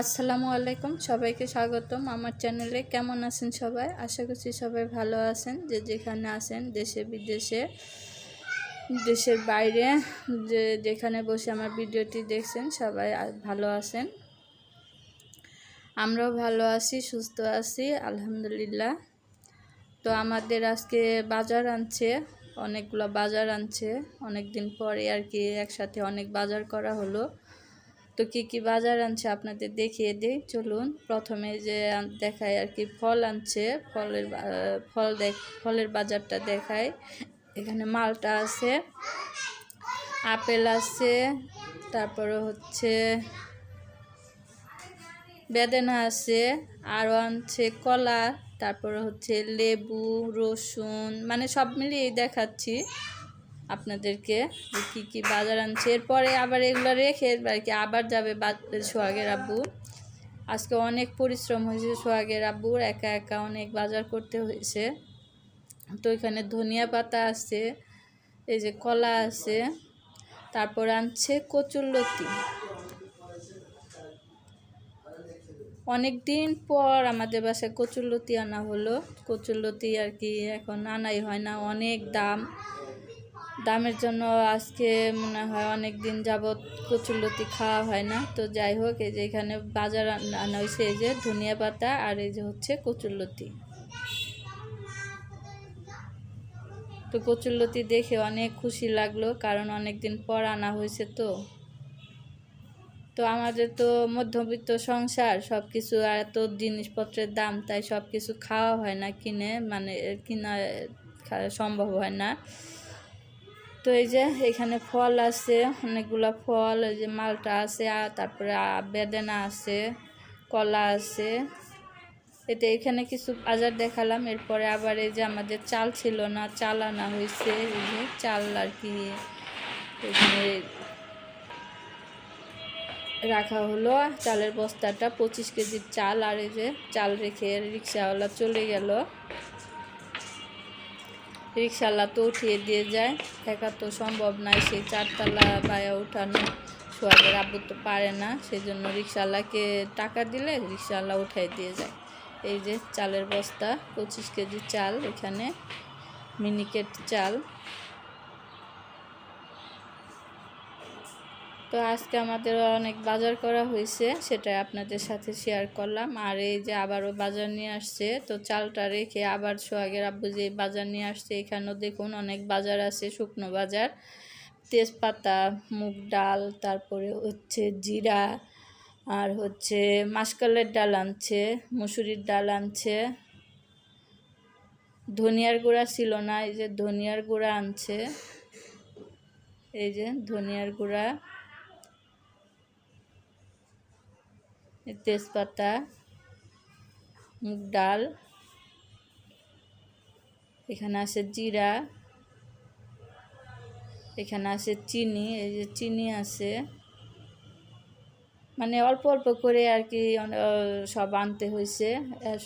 আসসালামু আলাইকুম, সবাইকে স্বাগতম আমার চ্যানেলে। কেমন আছেন সবাই? আশা করছি সবাই ভালো আছেন। যে যেখানে আছেন, দেশে, বিদেশে, দেশের বাইরে, যে যেখানে বসে আমার ভিডিওটি দেখছেন, সবাই ভালো আছেন। আমরাও ভালো আছি, সুস্থ আছি, আলহামদুলিল্লাহ। তো আমাদের আজকে বাজার আনছে, অনেকগুলো বাজার আনছে। অনেক দিন পরে আর কি একসাথে অনেক বাজার করা হলো। তো কি কি বাজার আনছে আপনাদের দেখিয়ে দিই? চলুন, প্রথমে যে দেখায় আর কি, ফল আনছে। ফলের ফল দেখ ফলের বাজারটা দেখায় এখানে মালটা আছে, আপেল আছে, তারপরে হচ্ছে বেদানা আছে, আরও আনছে কলা, তারপরে হচ্ছে লেবু, রসুন মানে সব মিলিয়েই দেখাচ্ছি। আপনাদেরকে কী কী বাজার আনছে। এরপরে আবার এগুলো রেখে কি আবার যাবে সোহাগের আব্বু। আজকে অনেক পরিশ্রম হয়েছে সোহাগের আব্বুর, একা একা অনেক বাজার করতে হয়েছে। তো এখানে ধনিয়া পাতা আছে, এই যে কলা আছে, তারপর আনছে কচুরলতি অনেক দিন পর আমাদের বাসায় কচুরলতি আনা হলো। কচুরলতি আর কি এখন আনাই হয় না, অনেক দাম। দামের জন্য আজকে মনে হয় অনেক দিন যাবৎ কচুরলতি খাওয়া হয় না। তো যাই হোক, এই যে এখানে বাজার আন- হয়েছে, এই যে ধনিয়া পাতা আর এই যে হচ্ছে কচুরলতি তো কচুরলতি দেখে অনেক খুশি লাগল, কারণ অনেক দিন পর আনা হয়েছে তো। তো আমাদের তো মধ্যবিত্ত সংসার সব কিছু আর এত জিনিসপত্রের দাম, তাই সব কিছু খাওয়া হয় না, কিনে মানে কিনা সম্ভব হয় না। তো এই যে এখানে ফল আছে, অনেকগুলা ফল, এই যে মালটা আছে, আর তারপরে বেদানা আছে, কলা আছে। এতে এখানে কিছু বাজার দেখালাম, এরপরে আবার এই যে আমাদের চাল ছিল না, চাল আনা হয়েছে, এই যে চাল আর কি রাখা হলো। চালের বস্তাটা পঁচিশ কেজির চাল, আর এই যে চাল রেখে রিক্সাওয়ালা চলে গেল। রিক্সাওয়ালা তো উঠিয়ে দিয়ে যায়। একা তো সম্ভব নয় সেই চারতলা বায়া উঠানো। সোয়াদের আব্বু তো পারে না সেই জন্য রিক্সাওয়ালাকে টাকা দিলে রিক্সাওয়ালা উঠাই দিয়ে যায়। এই যে চালের বস্তা, পঁচিশ কেজি চাল, এখানে মিনিকেট চাল। তো আজকে আমাদের অনেক বাজার করা হয়েছে, সেটা আপনাদের সাথে শেয়ার করলাম। আর এই যে আবারও বাজার নিয়ে আসছে, তো চালটা রেখে আবার সোহাগের আব্বু যে বাজার নিয়ে আসছে, এখানেও দেখুন অনেক বাজার আছে, শুকনো বাজার। তেজপাতা, মুগ ডাল, তারপরে হচ্ছে জিরা, আর হচ্ছে মাসকালের ডাল আনছে, মুসুরির ডাল আনছে। ধনিয়ার গুঁড়া ছিল না, এই যে ধনিয়ার গুঁড়া আনছে। এই যে ধনিয়ার গুঁড়া। তেজপাতা, মুগ ডাল, এখানে আছে জিরা, এখানে আছে চিনি, এই যে চিনি আছে। মানে অল্প অল্প করে আর কি সব আনতে হয়েছে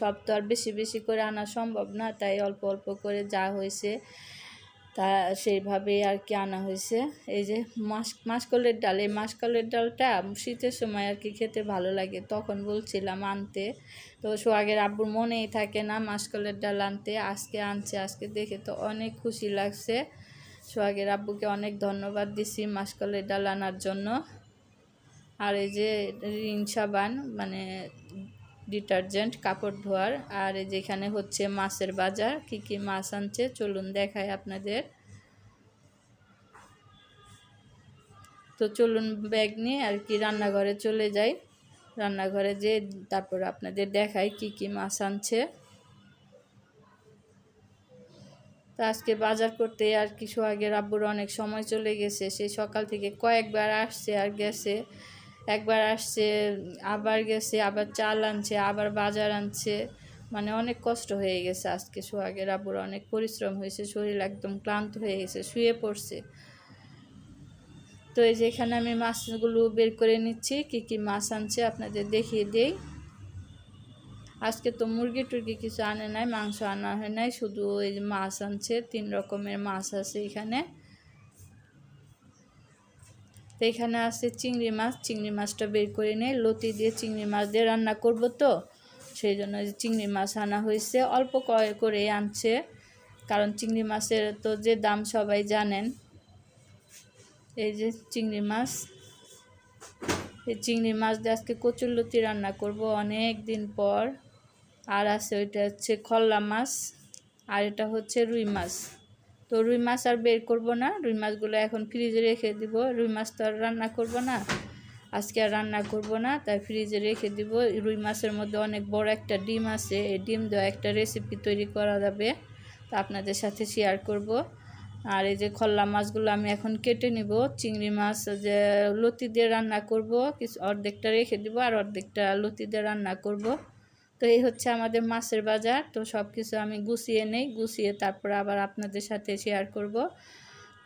সব তো আর বেশি বেশি করে আনা সম্ভব না, তাই অল্প অল্প করে যা হয়েছে তা সেইভাবে আর কি আনা হয়েছে। এই যে মাস, মাসকলের ডাল, এই মাসকলের ডালটা শীতের সময় আর কি খেতে ভালো লাগে, তখন বলছিলাম আনতে। তো সোহাগের আব্বুর মনেই থাকে না মাসকলের ডাল আনতে, আজকে আনছে, আজকে দেখে তো অনেক খুশি লাগছে। সোহাগের আব্বুকে অনেক ধন্যবাদ দিছি মাসকলের ডাল আনার জন্য। আর এই যে রিন সাবান মানে ডিটারজেন্ট কাপড় ধোয়ার। আর যেখানে হচ্ছে মাছের বাজার, কি কি মাছ আনছে, চলুন দেখায় আপনাদের। তো চলুন ব্যাগ নিয়ে আর কি রান্নাঘরে চলে যাই। রান্নাঘরে যে তারপর আপনাদের দেখাই কি কি মাছ আনছে। তো আজকে বাজার করতে আর কি সোহাগের আব্বুর অনেক সময় চলে গেছে, সে সকাল থেকে কয়েকবার আসছে আর গেছে। একবার আসছে, আবার গেছে, আবার চাল আনছে, আবার বাজার আনছে। মানে অনেক কষ্ট হয়ে গেছে আজকে সোহাগের আব্বুর, অনেক পরিশ্রম হয়েছে, শরীর একদম ক্লান্ত হয়ে গেছে, শুয়ে পড়ছে। তো এই যে এখানে আমি মাছগুলো বের করে নিচ্ছি, কি কি মাছ আনছে আপনাদের দেখিয়ে দেই। আজকে তো মুরগি টুরগি কিছু আনে নাই, মাংস আনা হয় নাই, শুধু ওই মাছ আনছে, তিন রকমের মাছ আছে এখানে। তো এখানে আছে চিংড়ি মাছ। চিংড়ি মাছটা বের করে নিয়ে লতি দিয়ে চিংড়ি মাছ দিয়ে রান্না করব তো। সেই জন্য চিংড়ি মাছ আনা হয়েছে। অল্প কয় করে আনছে। কারণ চিংড়ি মাছের তো যে দাম সবাই জানেন। এই যে চিংড়ি মাছ। এই চিংড়ি মাছ দিয়ে আজকে কচুর লতি রান্না করব অনেক দিন পর। আর আছে ওইটা হচ্ছে খল্লা মাছ। আর এটা হচ্ছে রুই মাছ। তো রুই মাছ আর বের করব না। রুই মাছগুলো এখন ফ্রিজে রেখে দিব। রুই মাছ তো আর রান্না করব না। আজকে আর রান্না করব না, তাই ফ্রিজে রেখে দিব। রুই মাছের মধ্যে অনেক বড় একটা ডিম আছে। এই ডিম দেওয়া একটা রেসিপি তৈরি করা যাবে। তা আপনাদের সাথে শেয়ার করব। আর এই যে খল্লা মাছগুলো আমি এখন কেটে নিব। চিংড়ি মাছ যে লতি দিয়ে রান্না করব, কিছু অর্ধেকটা রেখে দিব আর অর্ধেকটা লতি দিয়ে রান্না করব। তো এই হচ্ছে আমাদের মাছের বাজার। তো সব কিছু আমি গুছিয়ে নেই, গুছিয়ে তারপর আবার আপনাদের সাথে শেয়ার করব।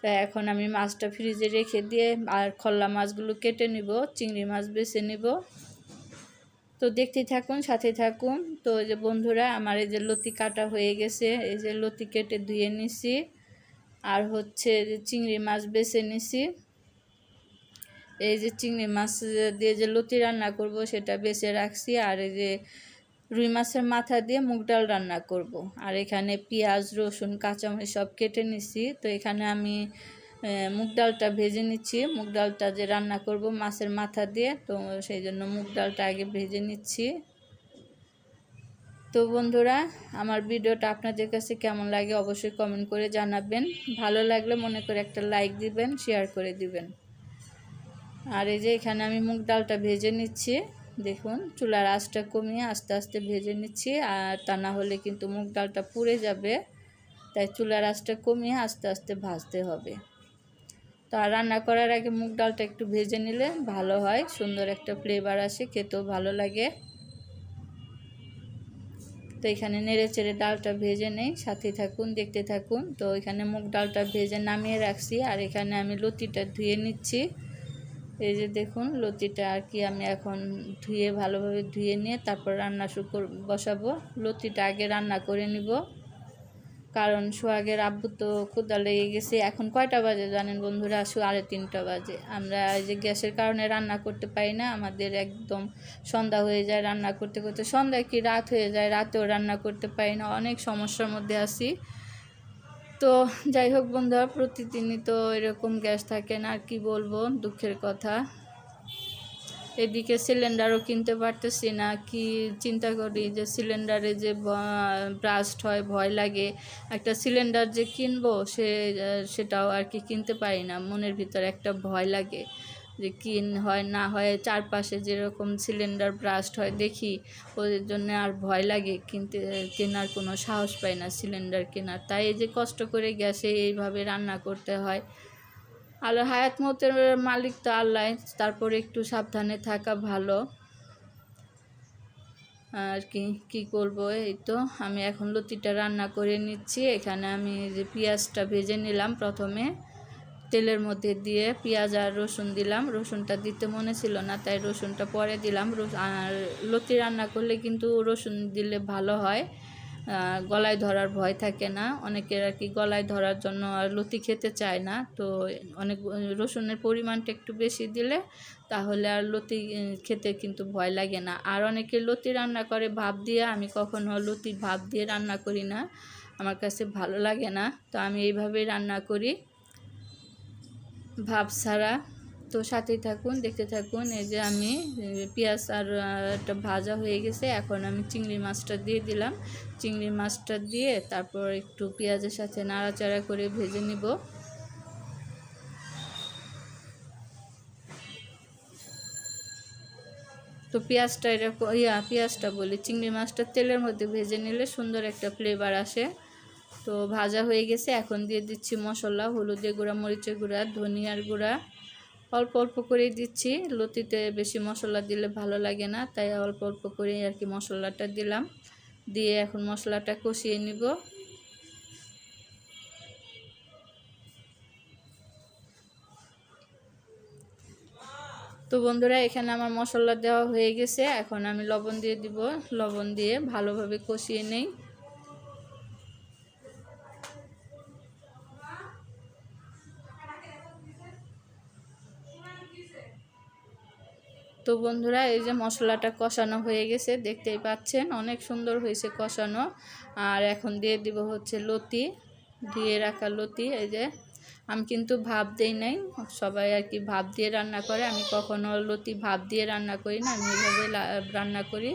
তো এখন আমি মাছটা ফ্রিজে রেখে দিয়ে আর খল্লা মাছগুলো কেটে নিব, চিংড়ি মাছ বেছে নিব। তো দেখতে থাকুন, সাথে থাকুন। তো এই যে বন্ধুরা, আমার এই যে লতি কাটা হয়ে গেছে, এই যে লতি কেটে ধুয়ে নিছি। আর হচ্ছে যে চিংড়ি মাছ বেছে নিছি। এই যে চিংড়ি মাছ দিয়ে যে লতি রান্না করব, সেটা বেছে রাখছি। আর এই যে রুই মাছের মাথা দিয়ে মুগ ডাল রান্না করব। আর এখানে পেঁয়াজ, রসুন, কাঁচামরিচ সব কেটে নিছি। তো এখানে আমি মুগ ডালটা ভেজে নিচ্ছি। মুগ ডালটা যে রান্না করব মাছের মাথা দিয়ে, তো সেই জন্য মুগ ডালটা আগে ভেজে নিচ্ছি। তো বন্ধুরা, আমার ভিডিওটা আপনাদের কাছে কেমন লাগে অবশ্যই কমেন্ট করে জানাবেন। ভালো লাগলে মনে করে একটা লাইক দিবেন, শেয়ার করে দিবেন। আর এই যে এখানে আমি মুগ ডালটা ভেজে নিচ্ছি। দেখুন, চুলার আঁচটা কমিয়ে আস্তে আস্তে ভেজে নিচ্ছি, আর তা না হলে কিন্তু মুগ ডালটা পুড়ে যাবে। তাই চুলার আঁচটা কমিয়ে আস্তে আস্তে ভাজতে হবে। তো আর রান্না করার আগে মুগ ডালটা একটু ভেজে নিলে ভালো হয়, সুন্দর একটা ফ্লেভার আসে, খেতেও ভালো লাগে। তো এখানে নেড়ে চেড়ে ডালটা ভেজে নেই, সাথে থাকুন, দেখতে থাকুন। তো এখানে মুগ ডালটা ভেজে নামিয়ে রাখছি, আর এখানে আমি লতিটা ধুয়ে নিচ্ছি। এই যে দেখুন, লতিটা আর কি আমি এখন ধুয়ে ভালোভাবে ধুয়ে নিয়ে তারপর রান্না শুরু বসাবো। লতিটা আগে রান্না করে নিব। কারণ সোহাগের আব্বু তো ক্ষুদা লেগে গেছে। এখন কয়টা বাজে জানেন বন্ধুরা? আসু আড়ে তিনটা বাজে। আমরা এই যে গ্যাসের কারণে রান্না করতে পারি না। আমাদের একদম সন্ধ্যা হয়ে যায় রান্না করতে করতে। সন্ধ্যায় কি রাত হয়ে যায়? রাতেও রান্না করতে পারি না। অনেক সমস্যার মধ্যে আছি। তো যাই হোক বন্ধুরা, প্রতিদিনই তো এরকম গ্যাস থাকে না, আর কি বলব, দুঃখের কথা। এদিকে সিলিন্ডারও কিনতে পারতেছি না, কি চিন্তা করি যে সিলিন্ডারে যে ব্রাস্ট হয়, ভয় লাগে, একটা সিলিন্ডার যে কিনবো সে, সেটাও আর কি কিনতে পারি না, মনের ভিতর একটা ভয় লাগে। যে কিন হয়, না হয়, চারপাশে যেরকম সিলিন্ডার ব্রাস্ট হয়, দেখি। ওদের জন্য আর ভয় লাগে, কিনতে, কেনার কোনো সাহস পাই না সিলিন্ডার কেনার। তাই এই যে কষ্ট করে গ্যাসে এইভাবে রান্না করতে হয়। আল্লাহ হায়াত মতের মালিক তো আল্লাহ, তারপরে একটু সাবধানে থাকা ভালো। আর কি কি করব? এই তো, আমি এখন লতিটা রান্না করে নিচ্ছি। এখানে আমি যে পেঁয়াজটা ভেজে নিলাম প্রথমে। তেলের মধ্যে দিয়ে পেঁয়াজ আর রসুন দিলাম। রসুনটা দিতে মনে ছিল না, তাই রসুনটা পরে দিলাম। আর লতি রান্না করলে কিন্তু রসুন দিলে ভালো হয়। গলায় ধরার ভয় থাকে না। অনেকের আর কি গলায় ধরার জন্য আর লতি খেতে চায় না। তো অনেক রসুনের পরিমাণটা একটু বেশি দিলে তাহলে আর লতি খেতে কিন্তু ভয় লাগে না। আর অনেকে লতি রান্না করে ভাব দিয়ে, আমি কখনো লতি ভাব দিয়ে রান্না করি না। আমার কাছে ভালো লাগে না। তো আমি এইভাবেই রান্না করি। ভাব ছাড়া। তো সাথেই থাকুন, দেখতে থাকুন, এই যে আমি পেঁয়াজ আর একটা ভাজা হয়ে গেছে, এখন আমি চিংড়ি মাছটা দিয়ে দিলাম। চিংড়ি মাছটা দিয়ে তারপর একটু পেঁয়াজের সাথে নাড়াচাড়া করে ভেজে নিব। তো পেঁয়াজটা এরকম, ইয়া, পেঁয়াজটা বলি, চিংড়ি মাছটা তেলের মধ্যে ভেজে নিলে সুন্দর একটা ফ্লেভার আসে। তো ভাজা হয়ে গেছে। এখন দিয়ে দিচ্ছি মশলা, হলুদের গুঁড়া, মরিচের গুঁড়া, ধনিয়ার গুঁড়া। অল্প অল্প করেই দিচ্ছি। লতিতে বেশি মশলা দিলে ভালো লাগে না, তাই অল্প অল্প করেই আর কি মশলাটা দিলাম। দিয়ে এখন মশলাটা কষিয়ে নিব। তো বন্ধুরা, এখানে আমার মশলা দেওয়া হয়ে গেছে। এখন আমি লবণ দিয়ে দিব। লবণ দিয়ে ভালোভাবে কষিয়ে নেই। বন্ধুরা, এই যে মশলাটা কষানো হয়ে গেছে, দেখতেই পাচ্ছেন, অনেক সুন্দর হয়েছে কষানো। আর এখন দিয়ে দিব হচ্ছে লতি দিয়ে রাখা লতি, এই যে আমি কিন্তু ভাব দিই নাই, সবাই আর কি ভাব দিয়ে রান্না করে, আমি কখনো লতি ভাব দিয়ে রান্না করি না, আমি এইভাবে রান্না করি।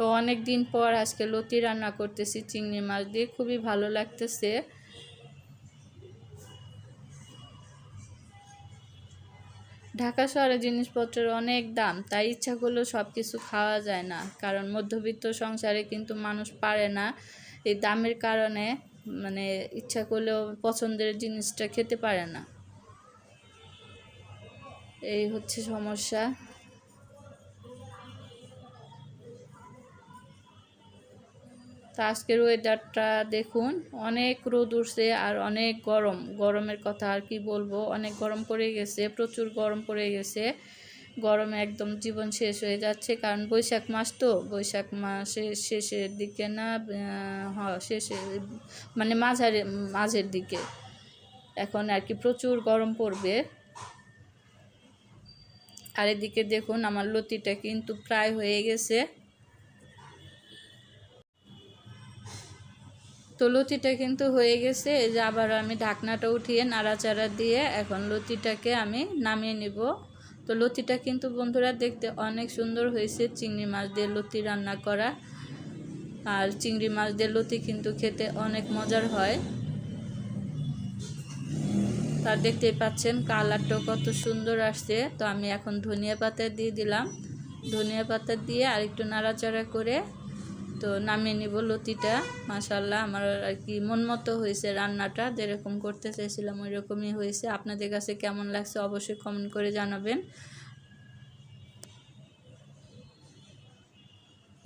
তো অনেক দিন পর আজকে লতি রান্না করতেছি, চিংড়ি মাছ দিয়ে খুবই ভালো লাগতেছে। ঢাকা শহরে জিনিসপত্রের অনেক দাম, তাই ইচ্ছা করলেও সব কিছু খাওয়া যায় না। কারণ মধ্যবিত্ত সংসারে কিন্তু মানুষ পারে না এই দামের কারণে মানে ইচ্ছা করলেও পছন্দের জিনিসটা খেতে পারে না। এই হচ্ছে সমস্যা। তো আজকের ওয়েদারটা দেখুন, অনেক রোদ উঠছে আর অনেক গরম। গরমের কথা আর কি বলব? অনেক গরম পড়ে গেছে, প্রচুর গরম পড়ে গেছে। গরমে একদম জীবন শেষ হয়ে যাচ্ছে, কারণ বৈশাখ মাস তো। বৈশাখ মাসের শেষের দিকে না শেষে মানে মাঝারে, মাঝের দিকে। এখন আর কি প্রচুর গরম পড়বে। আর এদিকে দেখুন, আমার লতিটা কিন্তু প্রায় হয়ে গেছে। তো লতিটা কিন্তু হয়ে গেছে। এই যে আবার আমি ঢাকনাটা উঠিয়ে নাড়াচাড়া দিয়ে এখন লতিটাকে আমি নামিয়ে নিব। তো লতিটা কিন্তু বন্ধুরা দেখতে অনেক সুন্দর হয়েছে চিংড়ি মাছ দিয়ে লতি রান্না করা। আর চিংড়ি মাছ দিয়ে লতি কিন্তু খেতে অনেক মজার হয়। তার দেখতেই পাচ্ছেন কালারটাও কত সুন্দর আসছে। তো আমি এখন ধনিয়া পাতা দিয়ে দিলাম। ধনিয়া পাতা দিয়ে আর একটু নাড়াচাড়া করে তো নামিয়ে নিব লতিটা। মাসাল্লাহ আমার আর কি মন মতো হয়েছে রান্নাটা, যেরকম করতে চাইছিলাম ওই রকমই হয়েছে। আপনাদের কাছে কেমন লাগছে অবশ্যই কমেন্ট করে জানাবেন।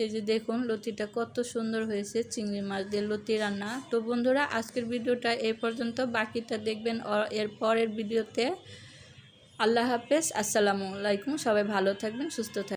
এই যে দেখুন, লতিটা কত সুন্দর হয়েছে, চিংড়ি মাছ দিয়ে লতি রান্না। তো বন্ধুরা, আজকের ভিডিওটা এই পর্যন্ত, বাকিটা দেখবেন এর পরের ভিডিওতে। আল্লাহ হাফেজ, আসসালামু আলাইকুম, সবাই ভালো থাকবেন, সুস্থ থাকবেন।